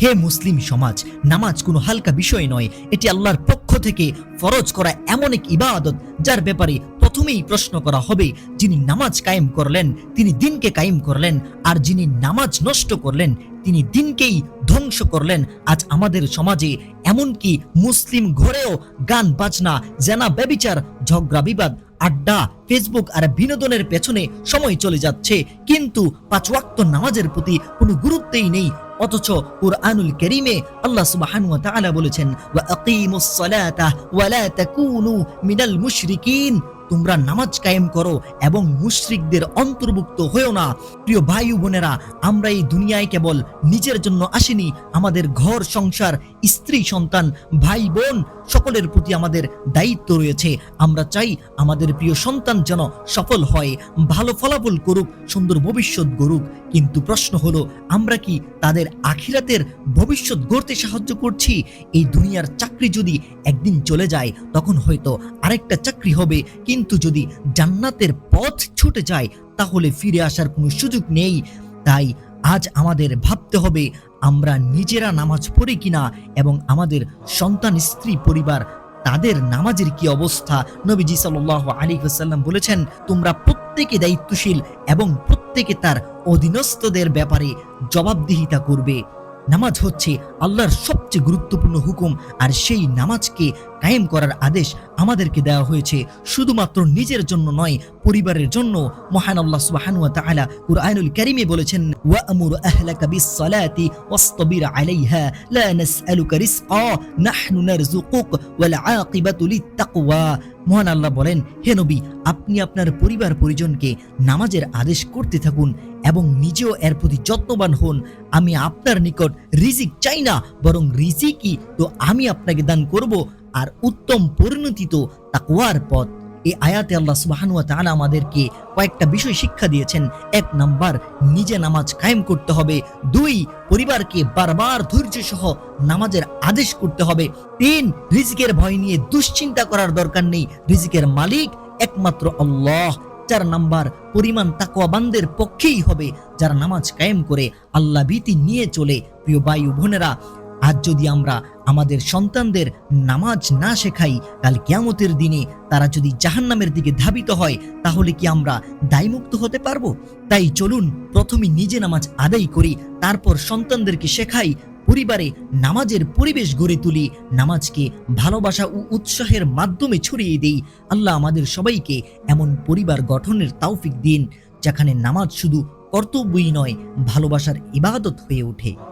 হে মুসলিম সমাজ, নামাজ কোনো হালকা বিষয় নয়। এটি আল্লাহর পক্ষ থেকে ফরজ করা এমন এক ইবাদত, যার ব্যাপারে প্রথমেই প্রশ্ন করা হবে, যিনি নামাজ কায়েম করলেন, তিনি দিনকে কায়েম করলেন, আর যিনি নামাজ নষ্ট করলেন, তিনি দিনকেই ধ্বংস করলেন। আজ আমাদের সমাজে এমনকি মুসলিম ঘরেও গান, বাজনা, জেনা, ব্যবিচার, ঝগড়া, বিবাদ, আড্ডা, ফেসবুক আর বিনোদনের পেছনে সময় চলে যাচ্ছে। কিন্তু পাঁচ ওয়াক্ত নামাজের প্রতি কোনো গুরুত্বই নেই। অথচ কুরআনুল কারীমে আল্লাহ সুবহানাহু ওয়া তাআলা বলেছেন, ওয়া আকিমুস সালাতা ওয়া লা তাকুনু মিনাল মুশরিকিন। তোমরা নামাজ কায়েম করো এবং মুশরিকদের অন্তর্ভুক্ত হয়েও না। প্রিয় ভাই বোনেরা, আমরা এই দুনিয়ায় কেবল নিজের জন্য আসিনি, আমাদের ঘর, সংসার, স্ত্রী, সন্তান, ভাই, বোন সকলের প্রতি আমাদের দায়িত্ব রয়েছে। আমরা চাই আমাদের প্রিয় সন্তান যেন সফল হয়, ভালো ফলাফল করুক, সুন্দর ভবিষ্যৎ গড়ুক। কিন্তু প্রশ্ন হলো, আমরা কি তাদের আখিরাতের ভবিষ্যৎ গড়তে সাহায্য করছি? এই দুনিয়ার চাকরি যদি একদিন চলে যায়, তখন হয়তো আরেকটা চাকরি হবে। কিন্তু যদি জান্নাতের পথ ছুটে যায়, তাহলে ফিরে আসার কোনো সুযোগ নেই। তাই আজ আমাদের ভাবতে হবে, আমরা নিজেরা নামাজ পড়ি কিনা এবং আমাদের সন্তান, স্ত্রী, পরিবার তাদের নামাজের কি অবস্থা? নবীজি সাল্লাহ আলী সাল্লাম বলেছেন, তোমরা প্রত্যেকে দায়িত্বশীল এবং প্রত্যেকে তার অধীনস্থদের ব্যাপারে জবাবদিহিতা করবে। নামাজ হচ্ছে আল্লাহর সবচেয়ে গুরুত্বপূর্ণ হুকুম, আর সেই নামাজকে কায়েম করার আদেশ আমাদেরকে দেওয়া হয়েছে। শুধুমাত্র নিজের জন্য নয়, পরিবারের জন্য মহান আল্লাহ সুবহানাহু ওয়া তাআলা কুরআনুল ক্যারিমে বলেছেন ওয়া'মুর আহলাকা বিস-সালাতি ওয়াসতাবির আলাইহা লা নাসআলুকা রিজকা নাহনু নারযুকুক ওয়াল মহান আল্লাহ বলেন, হে নবী, আপনি আপনার পরিবার পরিজনকে নামাজের আদেশ করতে থাকুন এবং নিজেও এর প্রতি যত্নবান হন। আমি আপনার নিকট রিজিক চাই না, বরং রিজিকই তো আমি আপনাকে দান করব। আর উত্তম পরিণতি তো তাকওয়ার পথ। এই আয়াতে আল্লাহ সুবহানাহু ওয়া তাআলা আমাদেরকে কয়েকটা বিষয় শিক্ষা দিয়েছেন। এক নাম্বার, নিজে নামাজ কায়েম করতে হবে। দুই, পরিবারকে বারবার ধৈর্য সহ নামাজের আদেশ করতে হবে। তিন, রিজিকের ভয় নিয়ে দুশ্চিন্তা করার দরকার নেই। রিজিকের মালিক একমাত্র আল্লাহ। চার নাম্বার, পরিমাণ তাকওয়াবানদের পক্ষেই হবে। যারা নামাজ কায়েম করে, আল্লাহ ভীতি নিয়ে চলে। প্রিয় ও বোনেরা আজ যদি আমরা আমাদের সন্তানদের নামাজ না শেখাই কাল কেয়ামতের দিনে তারা যদি জাহান্নামের দিকে ধাবিত হয়, তাহলে কি আমরা দায়মুক্ত হতে পারব? তাই চলুন প্রথমে নিজে নামাজ আদায় করি, তারপর সন্তানদেরকে শেখাই, পরিবারে নামাজের পরিবেশ গড়ে তুলি, নামাজকে ভালোবাসা ও উৎসাহের মাধ্যমে ছড়িয়ে দেই। আল্লাহ আমাদের সবাইকে এমন পরিবার গঠনের তাওফিক দিন, যেখানে নামাজ শুধু কর্তব্যই নয়, ভালোবাসার ইবাদত হয়ে ওঠে।